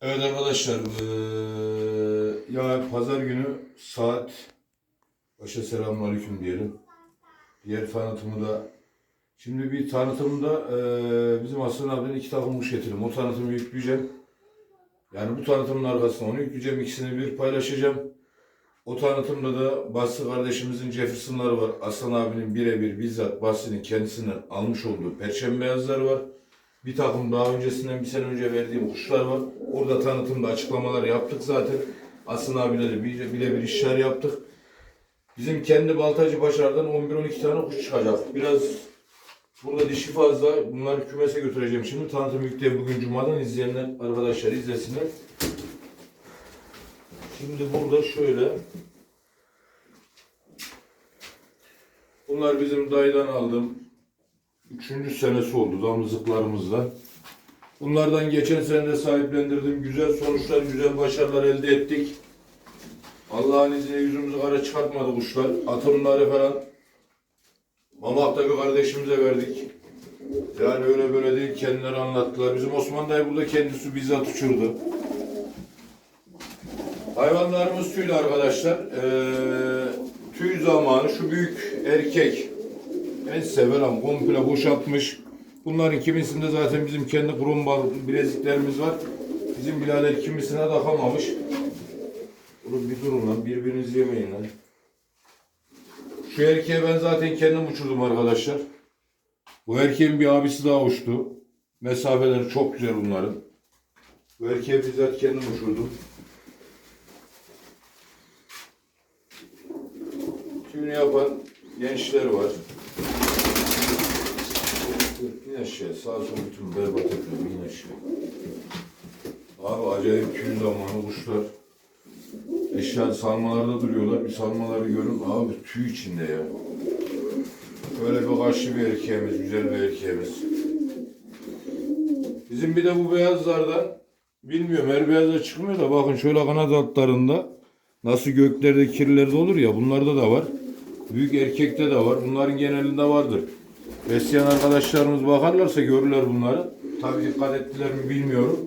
Evet arkadaşlar, eee ya pazar günü saat başa selamünaleyküm diyelim. Diğer tanıtımı da şimdi bir tanıtımda eee bizim Aslan abinin iki takım kuş getirdim. O tanıtımı yükleyeceğim. Yani bu tanıtımın arkasına onu yükleyeceğim. ikisini bir paylaşacağım. O tanıtımda da Basri kardeşimizin Jefferson'ları var. Aslan abinin birebir bizzat Basri'nin kendisinden almış olduğu perşembe beyazları var. Bir takım daha öncesinden bir sene önce verdiğim kuşlar var. Orada tanıtımda açıklamalar yaptık zaten. Aslan abiyle de bile- birebir işler yaptık. Bizim kendi Baltacı Başar'dan 11-12 tane kuş çıkacak. Biraz burada dişi fazla. Bunları kümese götüreceğim. Şimdi tanıtım yükleyeyim bugün Cuma'dan izleyenler arkadaşlar izlesinler. Şimdi burada şöyle. Bunlar bizim dayıdan aldığım Üçüncü senesi oldu damızlıklarımızdan. Bunlardan geçen sene sahiplendirdim. Güzel sonuçlar, güzel başarılar elde ettik. Allah'ın izniyle yüzümüzü kara çıkartmadı kuşlar. Atımları falan Mamak'taki kardeşimize verdik. Yani öyle böyle değil kendileri anlattılar. Bizim Osman dayı burada kendisi bizzat uçurdu. Hayvanlarımız tüylü arkadaşlar. Ee, tüy zamanı şu büyük erkek en severim komple boşaltmış. Bunların kimisinde zaten bizim kendi krumbal bileziklerimiz var. Bizim birader kimisine takamamış. Oğlum bir durun lan birbirinizi yemeyin lan. Şu erkeğe ben zaten kendim uçurdum arkadaşlar. Bu erkeğin bir abisi daha uçtu. Mesafeleri çok güzel bunların. Bu erkeği bizzat kendim uçurdum. Tüyünü yapan gençler var. İn aşağı. Sağ sol bütün berbat etme. İn aşağı. Abi acayip tüy zamanı kuşlar. Eşya salmalarda duruyorlar. Bir salmaları görün. Abi tüy içinde ya. Böyle bir karşı bir erkeğimiz. Güzel bir erkeğimiz. Bizim bir de bu beyazlardan bilmiyorum her beyazda çıkmıyor da bakın şöyle kanat altlarında nasıl göklerde kirlerde olur ya bunlarda da var. Büyük erkekte de var. Bunların genelinde vardır. Besleyen arkadaşlarımız bakarlarsa görürler bunları. Tabii dikkat ettiler mi bilmiyorum.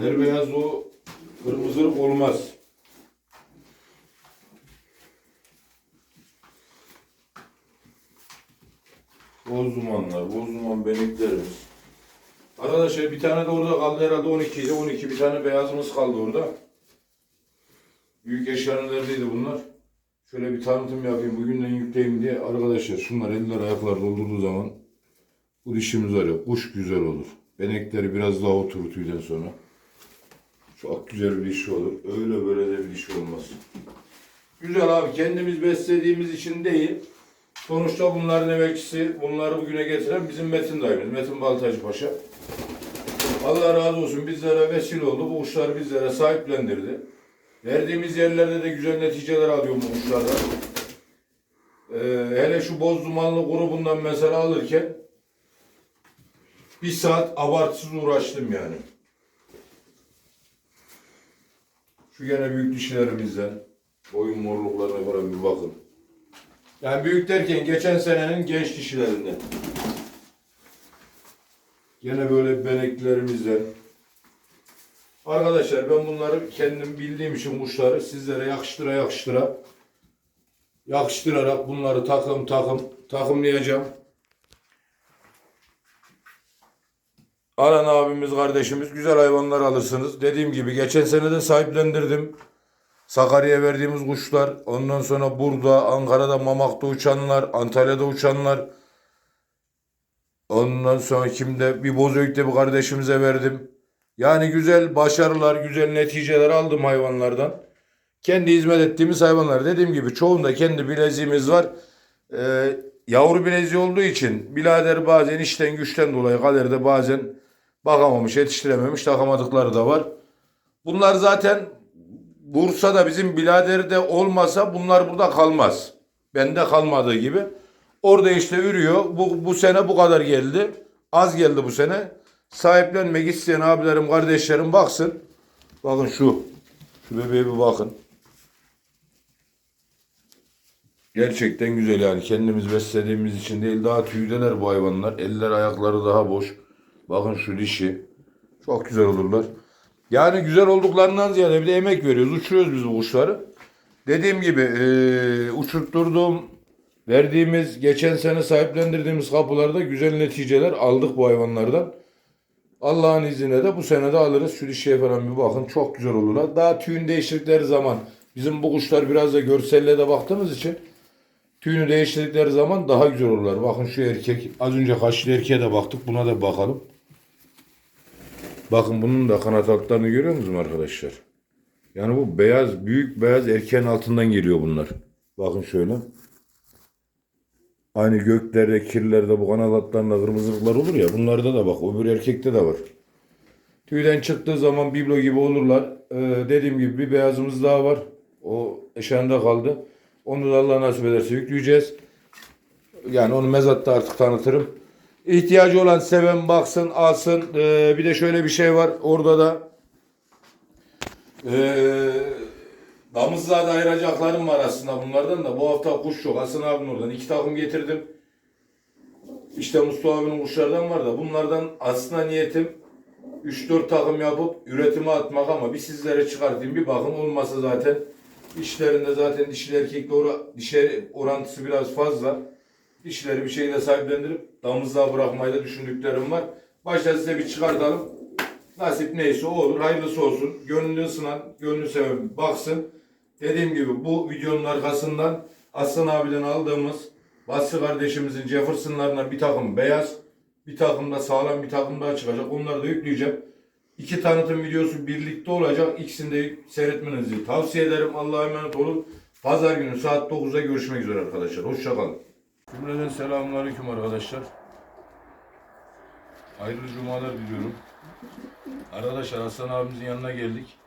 Her beyaz o kırmızılık olmaz. Boz dumanlar, boz duman beneklerimiz. Arkadaşlar bir tane de orada kaldı herhalde 12 idi. 12 bir tane beyazımız kaldı orada. Büyük eşyanın neredeydi bunlar? Şöyle bir tanıtım yapayım. Bugünden yükleyeyim diye. Arkadaşlar şunlar eller ayaklar doldurduğu zaman bu dişimiz var ya kuş güzel olur. Benekleri biraz daha oturur tüyden sonra. Çok güzel bir dişi olur. Öyle böyle de bir dişi olmaz. Güzel abi. Kendimiz beslediğimiz için değil. Sonuçta bunların emekçisi, bunları bugüne getiren bizim Metin dayımız. Metin Baltacı Paşa. Allah razı olsun bizlere vesile oldu. Bu kuşları bizlere sahiplendirdi. Verdiğimiz yerlerde de güzel neticeler alıyor bu kuşlardan. Ee, hele şu boz dumanlı grubundan mesela alırken bir saat abartısız uğraştım yani. Şu gene büyük dişlerimizden boyun morluklarına falan bir bakın. Yani büyük derken geçen senenin genç dişilerinden. Gene böyle beneklerimizden. Arkadaşlar ben bunları kendim bildiğim için kuşları sizlere yakıştıra yakıştıra yakıştırarak bunları takım takım takımlayacağım. Alan abimiz kardeşimiz güzel hayvanlar alırsınız. Dediğim gibi geçen sene de sahiplendirdim. Sakarya'ya verdiğimiz kuşlar. Ondan sonra burada, Ankara'da, Mamak'ta uçanlar, Antalya'da uçanlar. Ondan sonra kimde bir Bozüyük'te bir kardeşimize verdim. Yani güzel başarılar, güzel neticeler aldım hayvanlardan. Kendi hizmet ettiğimiz hayvanlar. Dediğim gibi çoğunda kendi bileziğimiz var. Ee, yavru bileziği olduğu için birader bazen işten güçten dolayı galerde bazen bakamamış, yetiştirememiş, takamadıkları da var. Bunlar zaten Bursa'da bizim biraderde olmasa bunlar burada kalmaz. Bende kalmadığı gibi. Orada işte ürüyor. Bu, bu sene bu kadar geldi. Az geldi bu sene. Sahiplenmek isteyen abilerim, kardeşlerim baksın. Bakın şu. Şu bebeğe bir bakın. Gerçekten güzel yani. Kendimiz beslediğimiz için değil. Daha tüydeler bu hayvanlar. Eller ayakları daha boş. Bakın şu dişi. Çok güzel olurlar. Yani güzel olduklarından ziyade bir de emek veriyoruz. Uçuruyoruz biz bu kuşları. Dediğim gibi eee uçurtturduğum verdiğimiz geçen sene sahiplendirdiğimiz kapılarda güzel neticeler aldık bu hayvanlardan. Allah'ın izniyle de bu sene de alırız. Şu dişiye falan bir bakın. Çok güzel olurlar. Daha tüyün değiştirdikleri zaman bizim bu kuşlar biraz da görselliğe de baktığımız için tüyünü değiştirdikleri zaman daha güzel olurlar. Bakın şu erkek. Az önce kaşlı erkeğe de baktık. Buna da bakalım. Bakın bunun da kanat altlarını görüyor musunuz arkadaşlar? Yani bu beyaz, büyük beyaz erkeğin altından geliyor bunlar. Bakın şöyle. Aynı göklerde, kirlerde bu kanat altlarında kırmızılıklar olur ya. Bunlarda da bak. Öbür erkekte de var. Tüyden çıktığı zaman biblo gibi olurlar. Ee, dediğim gibi bir beyazımız daha var. O eşeğinde kaldı. Onu da Allah nasip ederse yükleyeceğiz. Yani onu mezatta artık tanıtırım. İhtiyacı olan seven baksın, alsın. Ee, bir de şöyle bir şey var. Orada da ee, damızlığa da ayıracaklarım var aslında bunlardan da. Bu hafta kuş yok. Hasan abinin oradan. iki takım getirdim. İşte Mustafa abinin kuşlardan var da bunlardan aslında niyetim 3-4 takım yapıp üretime atmak ama bir sizlere çıkartayım bir bakın olmasa zaten işlerinde zaten dişil erkekle ora, dişi orantısı biraz fazla. Dişileri bir şekilde sahiplendirip damızlığa bırakmayı da düşündüklerim var. Başta size bir çıkartalım. Nasip neyse o olur. Hayırlısı olsun. Gönlü ısınan, gönlü seven baksın. Dediğim gibi bu videonun arkasından Aslan abiden aldığımız Basri kardeşimizin Jefferson'larına bir takım beyaz, bir takım da sağlam bir takım daha çıkacak. Onları da yükleyeceğim. İki tanıtım videosu birlikte olacak. İkisini de seyretmenizi tavsiye ederim. Allah'a emanet olun. Pazar günü saat 9'da görüşmek üzere arkadaşlar. Hoşçakalın. Cümleden selamünaleyküm arkadaşlar. Hayırlı cumalar diliyorum. Arkadaşlar Hasan abimizin yanına geldik.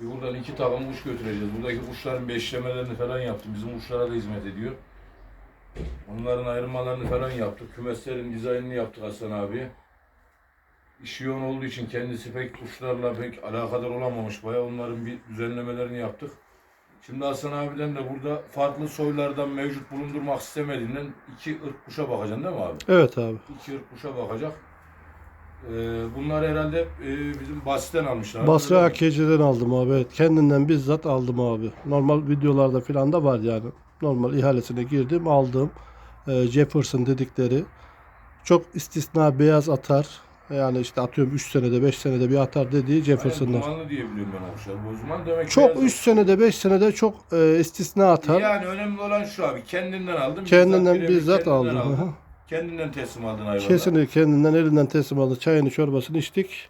Buradan iki takım kuş götüreceğiz. Buradaki kuşların beşlemelerini falan yaptım. Bizim kuşlara da hizmet ediyor. Onların ayrılmalarını falan yaptık. Kümeslerin dizaynını yaptık Hasan abiye. İşi yoğun olduğu için kendisi pek kuşlarla pek alakadar olamamış. Baya onların bir düzenlemelerini yaptık. Şimdi Hasan abiden de burada farklı soylardan mevcut bulundurmak istemediğinden iki ırk kuşa bakacaksın değil mi abi? Evet abi. İki ırk kuşa bakacak. Ee, bunlar herhalde e, bizim Basit'ten almışlar. Basra Öyle mi? AKC'den aldım abi. Evet. Kendinden bizzat aldım abi. Normal videolarda falan da var yani. Normal ihalesine girdim aldım. Ee, Jefferson dedikleri. Çok istisna beyaz atar. Yani işte atıyorum 3 senede 5 senede bir atar dediği Aynen, Jefferson'lar. Dumanlı diye biliyorum ben kuşları. Bozman demek Çok beyaz- 3 senede 5 senede çok e, istisna atar. Yani önemli olan şu abi. Kendinden aldım. Kendinden birebir bizzat kendinden aldım. Aha. Kendinden teslim aldın hayvanı. Kesinlikle kendinden elinden teslim aldı. Çayını çorbasını içtik.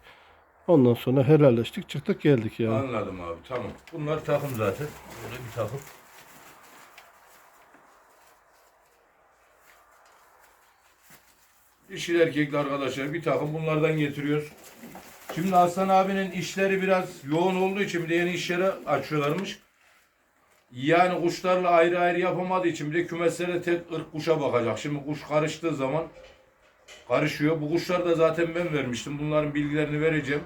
Ondan sonra helalleştik. Çıktık geldik yani. Anladım abi tamam. Bunlar takım zaten. Böyle bir takım. Dişil erkekli arkadaşlar bir takım bunlardan getiriyoruz. Şimdi Hasan abinin işleri biraz yoğun olduğu için bir de yeni işlere açıyorlarmış. Yani kuşlarla ayrı ayrı yapamadığı için bir de kümeslere tek ırk kuşa bakacak. Şimdi kuş karıştığı zaman karışıyor. Bu kuşları da zaten ben vermiştim. Bunların bilgilerini vereceğim.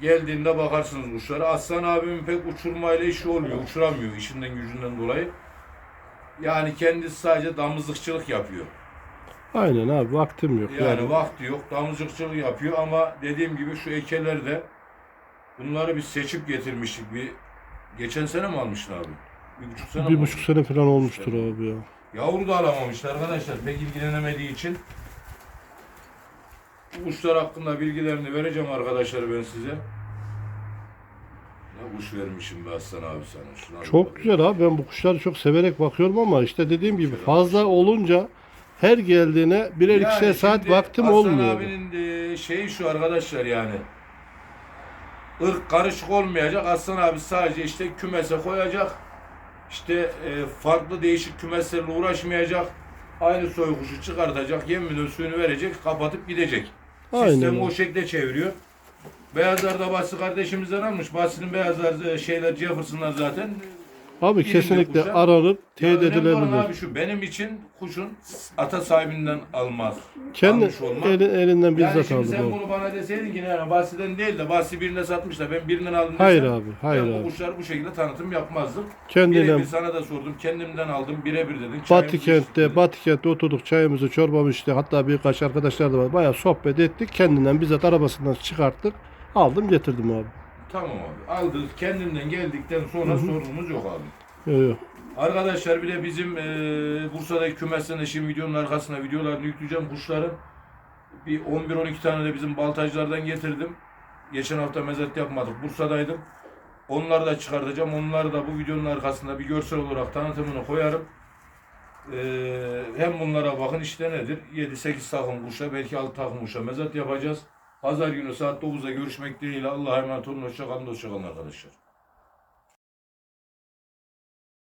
Geldiğinde bakarsınız kuşlara. Aslan abimin pek uçurmayla işi olmuyor. Uçuramıyor işinden gücünden dolayı. Yani kendisi sadece damızlıkçılık yapıyor. Aynen abi vaktim yok. Yani, Yani, vakti yok. Damızlıkçılık yapıyor ama dediğim gibi şu ekeler de bunları bir seçip getirmiştik. Bir geçen sene mi almıştın abi? Bir buçuk sene mi bir oldu? buçuk sene falan olmuştur abi ya. Yavru da alamamışlar arkadaşlar. Pek ilgilenemediği için. Bu kuşlar hakkında bilgilerini vereceğim arkadaşlar ben size. Ne kuş vermişim be Aslan abi sana. Şuna bir Çok güzel abi ben bu kuşları çok severek bakıyorum ama işte dediğim gibi fazla olunca her geldiğine birer ikişer saat şimdi vaktim Aslan olmuyor. abinin şeyi şu arkadaşlar yani. Irk karışık olmayacak. Aslan abi sadece işte kümese koyacak. İşte e, farklı değişik kümeslerle uğraşmayacak. Aynı soy kuşu çıkartacak. Yeminin suyunu verecek. Kapatıp gidecek. Aynen Sistemi o şekilde çeviriyor. Beyazlar da Basri kardeşimizden almış. Basri'nin beyazlar e, şeyler Jefferson'lar zaten Abi kesinlikle kuşa- aranıp teyit önemli olan edilebilir. Abi şu benim için kuşun ata sahibinden almaz. Kendi almış olmak. eli- elinden yani bizzat şimdi aldım sen abi. bunu bana deseydin ki yani Bahsi'den değil de Bahsi birine satmış da ben birinden aldım Hayır desem, abi, hayır ben abi. bu kuşları bu şekilde tanıtım yapmazdım. Kendiyle Birebir sana da sordum. Kendimden aldım. Birebir dedin. Çayımızı içtik dedin. Batı kentte oturduk çayımızı, çorbamızı işte hatta birkaç arkadaşlar da var. Bayağı sohbet ettik. Kendinden bizzat arabasından çıkarttık. Aldım getirdim abi. Tamam abi. Aldık. Kendinden geldikten sonra sorunumuz yok abi. Yo, yo. Arkadaşlar bir de bizim eee Bursa'daki kümesten şimdi videonun arkasına videolarını yükleyeceğim kuşların. Bir 11-12 tane de bizim baltacılardan getirdim. Geçen hafta mezet yapmadık. Bursa'daydım. Onları da çıkartacağım. Onları da bu videonun arkasında bir görsel olarak tanıtımını koyarım. Eee, hem bunlara bakın işte nedir? 7-8 takım kuşa belki 6 takım kuşa mezet yapacağız. Pazar günü saat 9'da görüşmek dileğiyle Allah'a emanet olun. Hoşçakalın, hoşçakalın arkadaşlar.